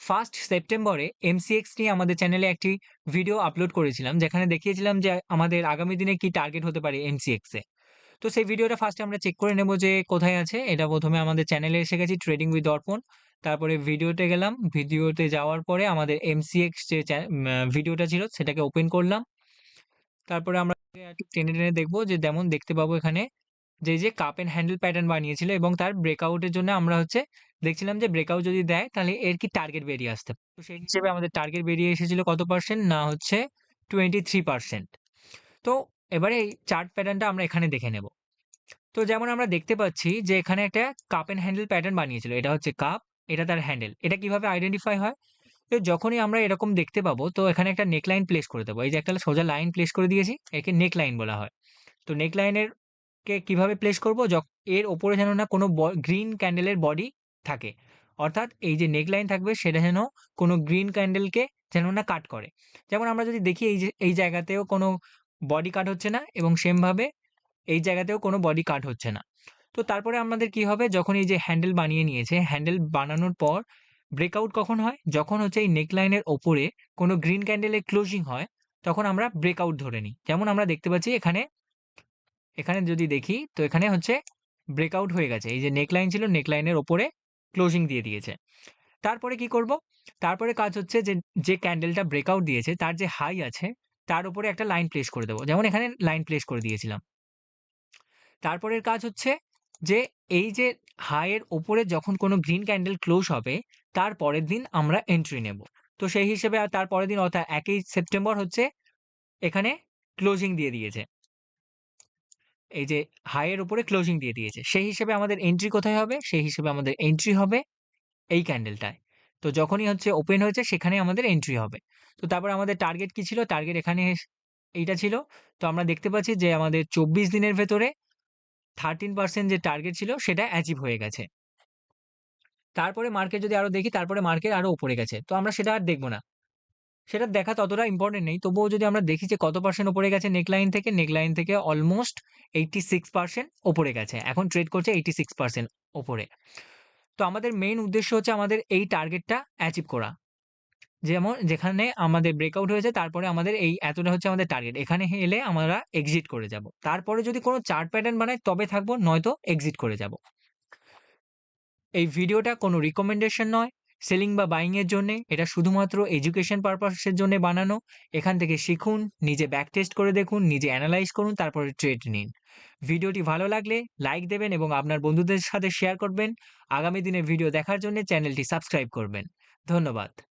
First সেপ্টেম্বরে MCX নিয়ে আমাদের চ্যানেলে একটি ভিডিও আপলোড করেছিলাম, যেখানে দেখিয়েছিলাম যে আমাদের আগামী দিনে কি টার্গেট হতে পারে এমসিএক্স তো সেই ভিডিওটা ফার্স্টে আমরা চেক করে নেব যে কোথায় আছে। এটা প্রথমে আমাদের চ্যানেলে এসে গেছি ট্রেডিং উইথ দর্পণ তারপরে ভিডিওতে গেলাম, ভিডিওতে যাওয়ার পরে আমাদের এমসিএক্স যে ভিডিওটা ছিল সেটাকে ওপেন করলাম। তারপরে আমরা একটু টেনে টেনে দেখব যে যেমন দেখতে পাবো এখানে, যে যে কাপ এন্ড হ্যান্ডেল প্যাটার্ন বানিয়েছিল এবং তার ব্রেকআউটের জন্য আমরা হচ্ছে দেখছিলাম যে ব্রেকআউট যদি দেয়, তাহলে এর কি টার্গেট বেরিয়ে আসতে তো সেই হিসেবে আমাদের টার্গেট বেরিয়ে এসেছিল কত পার্সেন্ট না হচ্ছে টোয়েন্টি থ্রি পার্সেন্ট তো এবারে এই চার্ট প্যাটার্নটা আমরা এখানে দেখে নেব। তো যেমন আমরা দেখতে পাচ্ছি যে এখানে একটা কাপ এন্ড হ্যান্ডেল প্যাটার্ন বানিয়েছিল। এটা হচ্ছে কাপ এটা তার হ্যান্ডেল এটা কীভাবে আইডেন্টিফাই হয়? তো যখনই আমরা এরকম দেখতে পাবো, তো এখানে একটা নেক লাইন প্লেস করে দেবো। এই যে একটা সোজা লাইন প্লেস করে দিয়েছি, একে নেক লাইন বলা হয়। তো নেক লাইনের কে কীভাবে প্লেস করব? এর ওপরে যেন না কোনো গ্রিন ক্যান্ডেলের বডি থাকে। অর্থাৎ এই যে নেক লাইন থাকবে সেটা যেন কোনো গ্রিন ক্যান্ডেলকে যেন না কাট করে। যেমন আমরা যদি দেখি এই যে, এই জায়গাতেও কোনো বডি কাট হচ্ছে না এবং সেমভাবে এই জায়গাতেও কোনো বডি কাট হচ্ছে না। তো তারপরে আমাদের কি হবে? যখন এই যে হ্যান্ডেল বানিয়ে নিয়েছে হ্যান্ডেল বানানোর পর ব্রেকআউট কখন হয়? যখন হচ্ছে এই নেকলাইনের ওপরে কোনো গ্রিন ক্যান্ডেলের ক্লোজিং হয়, তখন আমরা ব্রেকআউট ধরে নিই। যেমন আমরা দেখতে পাচ্ছি এখানে এখানে যদি দেখি, তো এখানে হচ্ছে ব্রেকআউট হয়ে গেছে। এই যে নেকলাইন ছিল নেকলাইনের ওপরে ক্লোজিং দিয়ে দিয়েছে। তারপরে কি করব? তারপরে কাজ হচ্ছে যে যে ক্যান্ডেলটা ব্রেকআউট দিয়েছে, তার যে হাই আছে, তার উপরে একটা লাইন প্লেস করে দেবো। যেমন এখানে লাইন প্লেস করে দিয়েছিলাম। তারপরের কাজ হচ্ছে যে, এই যে হাইয়ের ওপরে যখন কোনো গ্রিন ক্যান্ডেল ক্লোজ হবে, তার পরের দিন আমরা এন্ট্রি নেব। তো সেই হিসেবে তার পরের দিন অর্থাৎ একই সেপ্টেম্বর হচ্ছে এখানে ক্লোজিং দিয়ে দিয়েছে। এই যে হাইয়ের উপরে ক্লোজিং দিয়ে দিয়েছে। সেই হিসেবে আমাদের এন্ট্রি কোথায় হবে? সেই হিসেবে আমাদের এন্ট্রি হবে এই ক্যান্ডেলটায় তো যখনই হচ্ছে ওপেন হয়েছে সেখানে আমাদের এন্ট্রি হবে। তো তারপর আমাদের টার্গেট কি ছিল? টার্গেট এখানে এইটা ছিল। তো আমরা দেখতে পাচ্ছি যে আমাদের চব্বিশ দিনের ভেতরে থার্টিন পার্সেন্ট যে টার্গেট ছিল, সেটা অ্যাচিভ হয়ে গেছে। তারপরে মার্কেট যদি আরও দেখি, তারপরে মার্কেট আরও উপরে গেছে। তো আমরা সেটা আর দেখব না। সেটা দেখা ততটা ইম্পর্টেন্ট নেই। তবুও যদি আমরা দেখি যে কত পার্সেন্ট উপরে গেছে নেকলাইন থেকে নেকলাইন থেকে অলমোস্ট এইটটি সিক্স পার্সেন্ট ওপরে গেছে। এখন ট্রেড করছে এইটি সিক্স পার্সেন্ট ওপরে তো আমাদের মেইন উদ্দেশ্য হচ্ছে আমাদের এই টার্গেটটা অ্যাচিভ করা। যেমন যেখানে আমাদের ব্রেকআউট হয়েছে, তারপরে আমাদের এই এতটা হচ্ছে আমাদের টার্গেট এখানে এলে আমরা এক্সিট করে যাব। তারপরে যদি কোনো চার্ট প্যাটার্ন বানাই, তবে থাকব নয়তো এক্সিট করে যাব। এই ভিডিওটা কোনো রিকমেন্ডেশন নয়। সেলিং বা বাইংয়ের জন্য, এটা শুধুমাত্র এডুকেশন পারপাসের জন্য বানানো। এখান থেকে শিখুন, নিজে ব্যাক টেস্ট করে দেখুন, নিজে অ্যানালাইজ করুন, তারপরে ট্রেড নিন। ভিডিওটি ভালো লাগলে লাইক দেবেন এবং আপনার বন্ধুদের সাথে শেয়ার করবেন। আগামী দিনে ভিডিও দেখার জন্য চ্যানেলটি সাবস্ক্রাইব করবেন। ধন্যবাদ।